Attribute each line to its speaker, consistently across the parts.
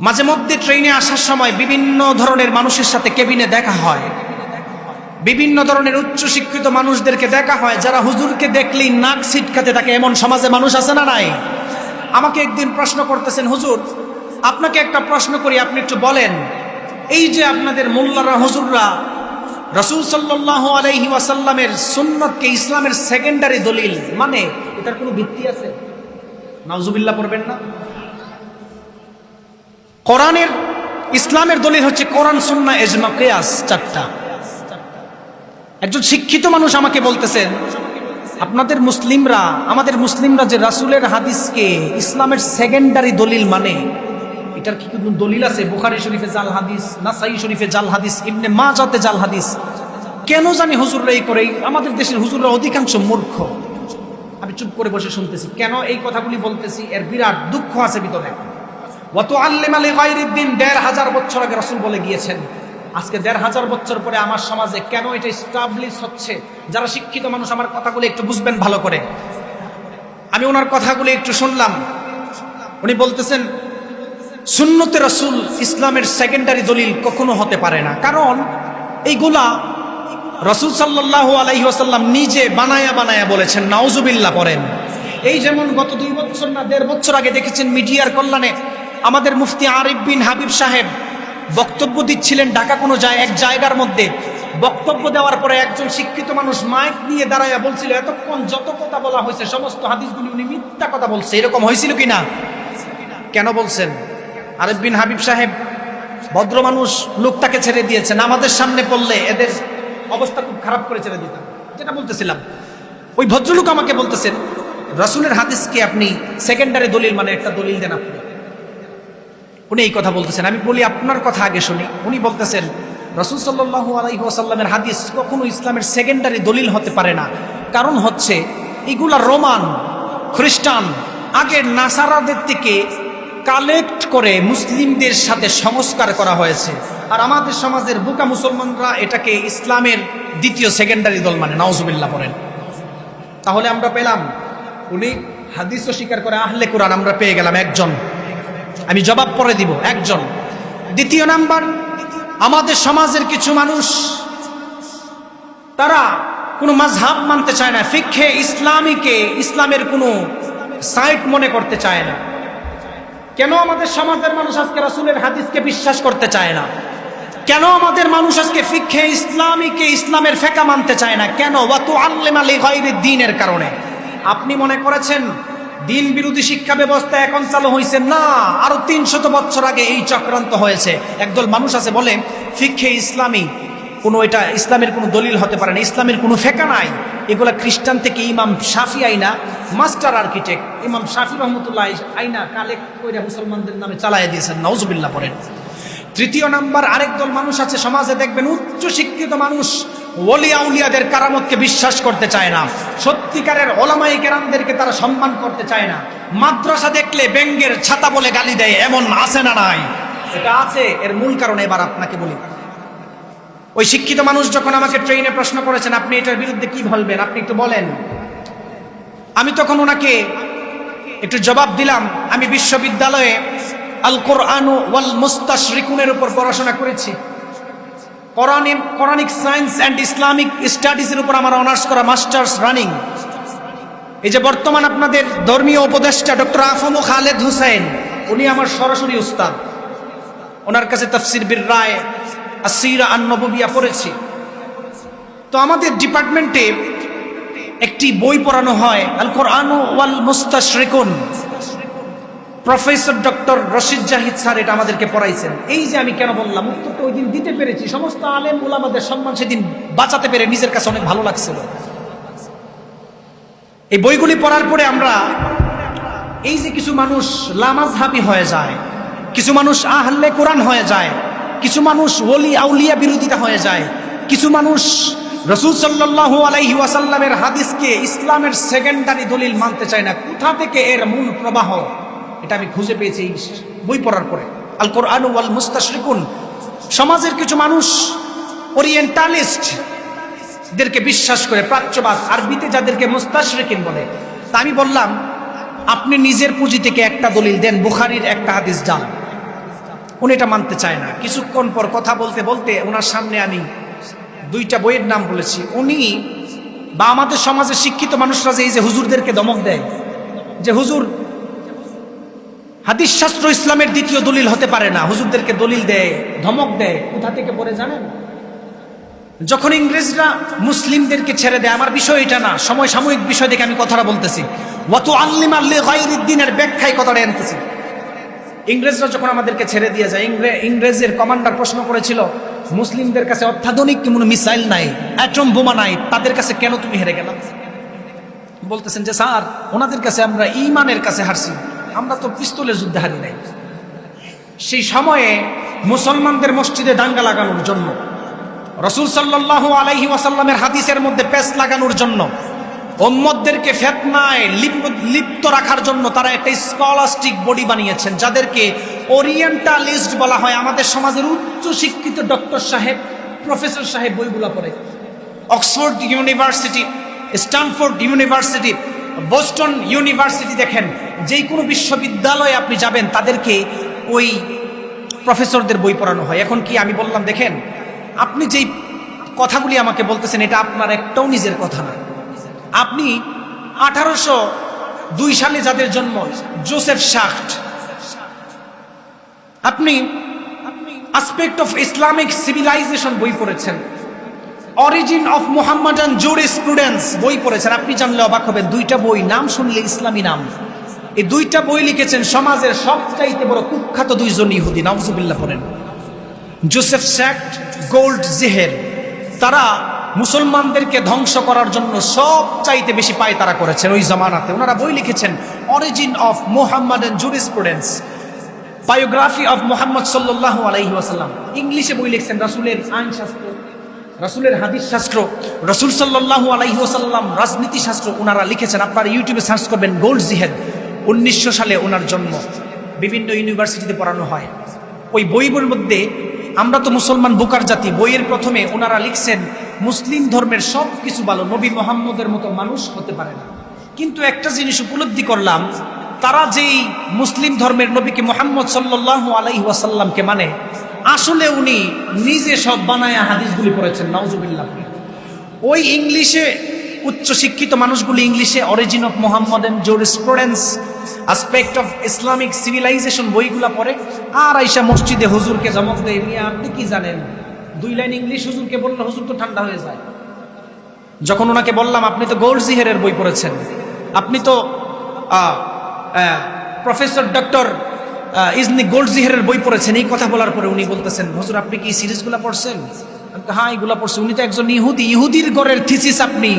Speaker 1: মাঝে মধ্যে ট্রেনে আসার সময় বিভিন্ন ধরনের মানুষের সাথে কেবিনে দেখা হয়। বিভিন্ন ধরনের উচ্চ শিক্ষিত মানুষদেরকে দেখা হয়, যারা হুজুরকে দেখলেই নাক ছিটকাতে থাকে। এমন সমাজে মানুষ আছে না নাই? আমাকে একদিন প্রশ্ন করতেছেন, হুজুর, আপনাকে একটা প্রশ্ন করি, আপনি একটু বলেন। এই যে আপনাদের মোল্লারা, হুজুররা, রসুল সাল্লাহ আলাইহি ওয়াসাল্লামের সুন্নতকে ইসলামের সেকেন্ডারি দলিল মানে এটার কোনো ভিত্তি আছে? নাউজুবিল্লাহ পড়বেন না? কোরআনের ইসলামের দলিল হচ্ছে কোরআন সুন্না এজমা কেয়াস চারটা। একজন শিক্ষিত মানুষ আমাকে বলতেছেন আপনাদের মুসলিমরা, আমাদের মুসলিমরা যে রাসুলের হাদিসকে ইসলামের সেকেন্ডারি দলিল মানে এটার কি কোনো দলিল আছে? বুখারি শরীফে জাল হাদিস, নাসাই শরীফে জাল হাদিস, ইবনে মাজাতে জাল হাদিস। কেন জানি হুজুররা এই করে, আমাদের দেশের হুজুররা অধিকাংশ মূর্খ। আমি চুপ করে বসে শুনতেছি, কেন এই কথাগুলি বলতেছি? এর বিরাট দুঃখ আছে ভিতরে। দেড় হাজার বছর আগে রসুল বলে গিয়েছেন, আজকে দেড় হাজার বছর পরে আমার সমাজে কেন এটা স্টাবলিশ হচ্ছে? যারা শিক্ষিত মানুষ, আমার কথাগুলো একটু বুঝবেন ভালো করে। আমি ওনার কথাগুলো একটু শুনলাম। উনি বলতেছেন, সুন্নতে রসুল ইসলামের সেকেন্ডারি দলিল কখনো হতে পারে না। কারণ এইগুলা রসুল সাল্লাহ আলাইহি আসাল্লাম নিজে বানায়া বানায়া বলেছেন, নাউজুবিল্লাহ পড়েন। এই যেমন গত দুই বছর না, দেড় বছর আগে দেখেছেন মিডিয়ার কল্যাণে আমাদের মুফতি আরিফ বিন হাবিব সাহেব বক্তব্য দিচ্ছিলেন ঢাকা কোনো যায় এক জায়গার মধ্যে। বক্তব্য দেওয়ার পরে একজন শিক্ষিত মানুষ মাইক নিয়ে দাঁড়াইয়া বলছিল, এতক্ষণ যত কথা বলা হয়েছে, সমস্ত হাদিসগুলি উনি মিথ্যা কথা বলছে। এরকম হয়েছিল কি না কেন বলছেন? আরিফ বিন হাবিব সাহেব, ভদ্র মানুষ লোকটাকে ছেড়ে দিয়েছেন আমাদের সামনে পড়লে এদের অবস্থা খুব খারাপ করে ছেড়ে দিতাম। যেটা বলতেছিলাম। ওই ভদ্রলোক আমাকে বলতেছেন, রসুলের হাদিসকে আপনি সেকেন্ডারি দলিল মানে একটা দলিল দেন আপনি। উনি এই কথা বলতেছেন। আমি বলি, আপনার কথা আগে শুনি। উনি বলতেছেন, রসুল সাল্লু আলাইসাল্লামের হাদিস কখনো ইসলামের সেকেন্ডারি দলিল হতে পারে না। কারণ হচ্ছে, এগুলা রোমান, খ্রিস্টান, আগের নাসারাদের থেকে কালেক্ট করে মুসলিমদের সাথে সংস্কার করা হয়েছে। আর আমাদের সমাজের বুকা মুসলমানরা এটাকে ইসলামের দ্বিতীয় সেকেন্ডারি দল মানে নওজুবিল্লাহ বলেন। তাহলে আমরা পেলাম, উনি হাদিসও স্বীকার করে, আহলে কোরআন আমরা পেয়ে গেলাম একজন। আমি জবাব পরে দিব, একজন। দ্বিতীয় নাম্বার, আমাদের সমাজের কিছু মানুষ, তারা কোনো মাঝহাব মানতে চায় না ফিক্ষে ইসলামীকে, ইসলামের কোনো সাইট মনে করতে চায় না। কেন আমাদের সমাজের মানুষ আজকে রাসুলের হাদিসকে বিশ্বাস করতে চায় না? কেন আমাদের মানুষ আজকে ফিক্ষে ইসলামীকে, ইসলামের ফেকা মানতে চায় না? কেন? ওয়াতু আল্লেম আলী দিনের কারণে। আপনি মনে করেছেন দিন বিরোধী শিক্ষা ব্যবস্থা এখন চালু হয়েছে না। আরও তিনশত বছর আগে এই চক্রান্ত হয়েছে। একদল মানুষ আছে, বলে ফিক্ষে ইসলামী, কোনো এটা ইসলামের কোনো দলিল হতে পারে না, ইসলামের কোনো ফেকা নাই। এগুলা খ্রিস্টান থেকে ইমাম শাফি আইনা, মাস্টার আর্কিটেক্ট, ইমাম শাফি রহমতুল্লাহ আইনা কালেক্ট করে মুসলমানদের নামে চালাই দিয়েছেন নওজুবিল্লাহ পড়েন। তৃতীয় নাম্বার, আরেক দল মানুষ আছে, সমাজে দেখবেন উচ্চ শিক্ষিত মানুষ ওলিয়া উলিয়াদের কারামতকে বিশ্বাস করতে চায় না। সত্যিকারের ওলামাই কেরামদেরকে তারা সম্মান করতে চায় না। মাদ্রাসা দেখলে ব্যঙ্গের ছাতা বলে গালি দেয়, এমন আছে না নাই? এটা আছে, এর মূল কারণ এবার আপনাকে বলি। ওই শিক্ষিত মানুষ যখন আমাকে ট্রেনে প্রশ্ন করেছেন, আপনি এটার বিরুদ্ধে কি বলবেন আপনি একটু বলেন। আমি তখন ওনাকে একটু জবাব দিলাম। আমি বিশ্ববিদ্যালয়ে আল কোরআনু ওয়াল মুস্তাশরিকুনের উপর পড়াশোনা করেছি। Quranic Quranic science and Islamic স্টাডিজের উপর আমার অনার্স করা মাস্টার্স রানিং এই যে বর্তমান আপনাদের ধর্মীয় উপদেষ্টা ডক্টর আফম খালেদ হুসেন উনি আমার সরাসরি উস্তাদ। ওনার কাছে তফসির বীর রায় আসিরা আন্নবিয়া পড়েছি। তো আমাদের ডিপার্টমেন্টে একটি বই পড়ানো হয় আল কোরআন ওয়াল মুস্তাশরিকুন professor doctor Rashid Zahid sir এটা আমাদেরকে পড়াইছেন। এই যে আমি কেন বললাম, উত্তরটা ওই দিন দিতে পেরেছি। সমস্ত আলেম ওলামাদের সম্মান সেদিন বাঁচাতে পেরে নিজের কাছে অনেক ভালো লাগছিল। এই বইগুলি পড়ার পরে আমরা এই যে কিছু মানুষ লামাজহাবি হয়ে যায়, কিছু মানুষ আহলে কোরআন হয়ে যায়, কিছু মানুষ ওলি আউলিয়া বিরোধিতা হয়ে যায়, কিছু মানুষ রসুল সাল্লাহ আলাইহি ওয়াসাল্লামের হাদিসকে ইসলামের সেকেন্ডারি দলিল মানতে চায় না। কোথা থেকে এর মূল প্রবাহ? এটা আমি খুঁজে পেয়েছি এই বই পড়ার পরে। আল কোরআন ওয়াল মুস্তাশরিকুন। সমাজের কিছু মানুষ ওরিয়েন্টালিস্ট দেরকে বিশ্বাস করে, প্রাচ্যবাদ, আরবিতে যাদেরকে মুস্তাশরিকিন বলে। তা আমি বললাম, আপনি নিজের পুঁজি থেকে একটা দলিল দেন, বুখারির একটা হাদিস যান উনি এটা মানতে চায় না। কিছুক্ষণ পর কথা বলতে বলতে ওনার সামনে আমি দুইটা বইয়ের নাম বলেছি। উনি বা আমাদের সমাজে শিক্ষিত মানুষরা যে এই যে হুজুরদেরকে দমক দেয়, যে হুজুর হাদিস শাস্ত্র ইসলামের দ্বিতীয় দলিল হতে পারে না। হুজুরদেরকে দলিল দেয় ধমক দেয় কোথা থেকে পড়ে জানেন? যখন ইংরেজরা মুসলিমদেরকে ছেড়ে দেয়, আমার বিষয় এটা না, সময় সাময়িক বিষয় দেখে আমি কথাটা বলতেছি। ওয়াতু আল্লিম আল্লি গাইরুদ্দিনের ব্যাখ্যায় কথাটা আনতেছি ইংরেজরা যখন আমাদেরকে ছেড়ে দিয়ে যায়, ইংরে- ইংরেজের কমান্ডার প্রশ্ন করেছিল, মুসলিমদের কাছে অত্যাধুনিক কোনো মিসাইল নাই, অ্যাটম বোমা নাই, তাদের কাছে কেন তুমি হেরে গেলাম বলতেছেন যে, স্যার, ওনাদের কাছে আমরা ইমানের কাছে হারছি। আমরা তো পিস্তলের যুদ্ধে হারি নাই। সেই সময়ে মুসলমানদের মসজিদে দাঙ্গা লাগানোর জন্য, রসুল সাল্লাহ আলাইহি ওয়াসাল্লামের হাদিসের মধ্যে পেস লাগানোর জন্য ওম্মদদেরকে ফেতনায় লিপ- লিপ্ত রাখার জন্য তারা একটা স্কলাস্টিক বডি বানিয়েছেন, যাদেরকে ওরিয়েন্টালিস্ট বলা হয়। আমাদের সমাজের উচ্চ শিক্ষিত ডক্টর সাহেব, প্রফেসর সাহেব বইগুলো পড়ে। Oxford university, Stanford university, Boston university দেখেন যেই কোনো বিশ্ববিদ্যালয়ে আপনি যাবেন, তাদেরকে ওই প্রফেসরদের বই পড়ানো হয়। এখন কি আমি বললাম, দেখেন, আপনি যেই কথাগুলি আমাকে বলতেছেন, এটা আপনার একটাও নিজের কথা না। আপনি আঠারোশো দুই সালে যাদের জন্ম, জোসেফ শাক্ট আপনি আসপেক্ট অফ ইসলামিক সিভিলাইজেশন বই পড়েছেন অরিজিন অফ মোহাম্মদান স্টুডেন্টস বই পড়েছেন, আপনি জানলে অবাক হবেন, দুইটা বই, নাম শুনলে ইসলামী নাম। এই দুইটা বই লিখেছেন সমাজের সবচাইতে বড় কুখ্যাত দুইজন ইহুদি নওজুবিল্লাহ পড়েন। Joseph Schacht Goldziher. তারা মুসলমানদেরকে ধ্বংস করার জন্য সব চাইতে বেশি পায় তারা করেছেন ওই জমানাতে। ওনারা বই লিখেছেন origin of Muhammad and jurisprudence biography of Muhammad সাল্লাহ আলাইহি ওয়াসাল্লাম ইংলিশে বই লিখছেন, রাসুলের আইন শাস্ত্র রাসুলের হাদিস শাস্ত্র রসুল সাল্লাহ আলাইহি ওয়াসাল্লাম রাজনীতি শাস্ত্র ওনারা লিখেছেন। আপনারা ইউটিউবে সার্চ করবেন, গোল্ড জিহেদ উনিশশো সালে ওনার জন্ম। বিভিন্ন ইউনিভার্সিটিতে পড়ানো হয়। ওই বইগুলোর মধ্যে আমরা তো মুসলমান বুকার জাতি, বইয়ের প্রথমে ওনারা লিখছেন, মুসলিম ধর্মের সব কিছু ভালো, নবী মোহাম্মদের মতো মানুষ হতে পারে না। কিন্তু একটা জিনিস উপলব্ধি করলাম, তারা যেই মুসলিম ধর্মের নবীকে মোহাম্মদ সাল্লাহ আলাইহি ওয়াসাল্লামকে মানে আসলে উনি নিজে সব বানায়া হাদিসগুলি পড়েছেন নওজুবিল্লাহ ওই ইংলিশে উচ্চ শিক্ষিত মানুষগুলি ইংলিশে origin of Muhammad and jurisprudence aspect of Islamic civilization বইগুলা পড়ে, আর আইসা মসজিদে হুজুরকে জমক দেয়। মিয়া আপনি কি জানেন? দুই লাইন ইংলিশ হুজুরকে বললে হুজুর তো ঠান্ডা হয়ে যায়। যখন ওনাকে বললাম, আপনি তো গোল্ড জিহেরের বই পড়েছেন। আপনি তো প্রফেসর ডক্টর ইজনি গোল্ড জিহেরের বই পড়েছেন। এই কথা বলার পরে উনি বলতেছেন, হুজুর, আপনি কি সিরিজগুলো পড়ছেন? হ্যাঁ এগুলো পড়ছে। উনি তো একজন ইহুদি। ইহুদির গড়ের থিসিস আপনি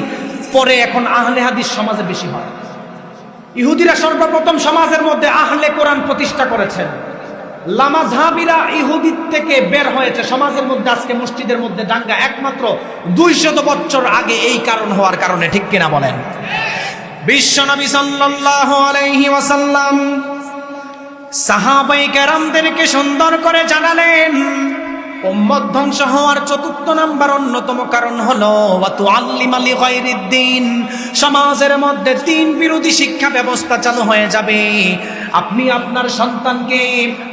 Speaker 1: পরে এখন আহলে হাদিস সমাজে বেশি হয়। ইহুদিরা সর্বপ্রথম সমাজের মধ্যে আহলে কোরআন প্রতিষ্ঠা করেছেন লামাঝাবিরা ইহুদির থেকে বের হয়েছে। সমাজের মধ্যে আজকে মসজিদের মধ্যে দাঙ্গা একমাত্র দুইশত বছর আগে এই কারণ হওয়ার কারণে, ঠিক কিনা বলেন? বিশ্বনবী সাল্লাল্লাহু আলাইহি ওয়াসাল্লাম সাহাবাই কেরামদেরকে সুন্দর করে জানালেন উম্মত ধ্বংস হওয়ার চতুর্থ নাম্বার অন্যতম কারণ হলো ওয়াতু আলী দিন সমাজের মধ্যে তিন বিরোধী শিক্ষা ব্যবস্থা চালু হয়ে যাবে। আপনি আপনার সন্তানকে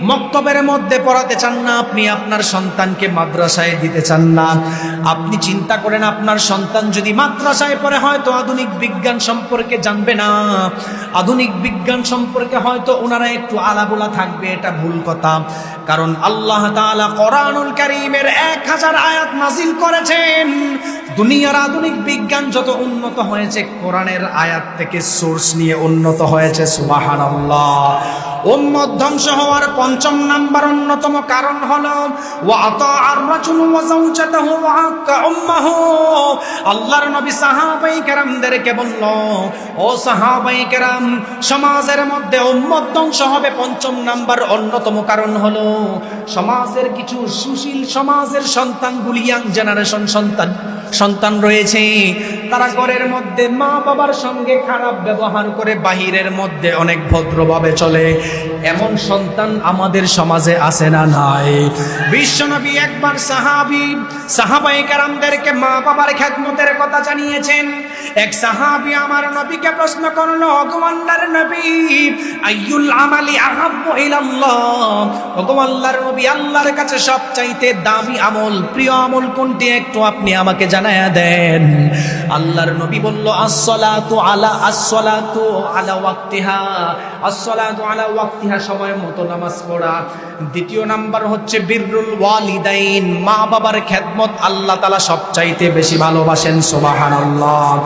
Speaker 1: মক্তবের মধ্যে পড়াতে চান না, আপনি আপনার সন্তানকে মাদ্রাসায় দিতে চান না। আপনি চিন্তা করেন, আপনার সন্তান যদি মাদ্রাসায় পড়ে, হয়তো আধুনিক বিজ্ঞান সম্পর্কে জানবে না। আধুনিক বিজ্ঞান সম্পর্কে হয়তো ওনারা একটু আলাবোলা থাকবে, এটা ভুল কথা। কারণ আল্লাহ তাআলা কোরআনুল কারীমের এক হাজার আয়াত নাজিল করেছেন। দুনিয়ার আধুনিক বিজ্ঞান যত উন্নত হয়েছে কোরআনের আয়াত থেকে সোর্স নিয়ে উন্নত হয়েছে সুবহানাল্লাহ। উম্মত ধ্বংস হওয়ার পঞ্চম নাম্বার অন্যতম কারণ হলো আল্লাহর নবী সাহাবাই কেরামদেরকে বলল, ও সাহাবাই কেরাম, সমাজের মধ্যে উম্মত ধ্বংস হবে পঞ্চম নাম্বার অন্যতম কারণ হলো, সমাজের কিছু সুশীল সমাজের সন্তানগুলি, ইয়াং জেনারেশন সন্তান সন্তান রয়েছে। তারা ঘরের মধ্যে মা বাবার সঙ্গে খারাপ ব্যবহার করে বাহিরের মধ্যে অনেক ভদ্রভাবে চলে। এমন সন্তান আমাদের সমাজে আসে না নাই। বিশ্বনবী একবার সাহাবি সাহাবাই কারামদেরকে মা বাবার খ্যাতমতের কথা জানিয়েছেন। এক সাহাবি আমার নবীকে প্রশ্ন করল অগমাল্লার নবী, আইয়ুল আমালি আহাব্বু ইলাল্লাহ? অগমাল্লার নবী, আল্লাহর কাছে সবচাইতে দামি আমল, প্রিয় আমল কোনটি একটু আপনি আমাকে জানায়া দেন? আল্লাহর নবী বলল, আসসালাতু আলা আসসালাতু আলা ওয়াক্তিহা। আসসালাতু আলা ওয়াক্তিহা সময় মতো নামাজ পড়া। দ্বিতীয় নাম্বার হচ্ছে বিররুল ওয়ালিদাইন। মা বাবার খেদমত আল্লাহ তাআলা সবচাইতে বেশি ভালোবাসেন, সুবহানাল্লাহ।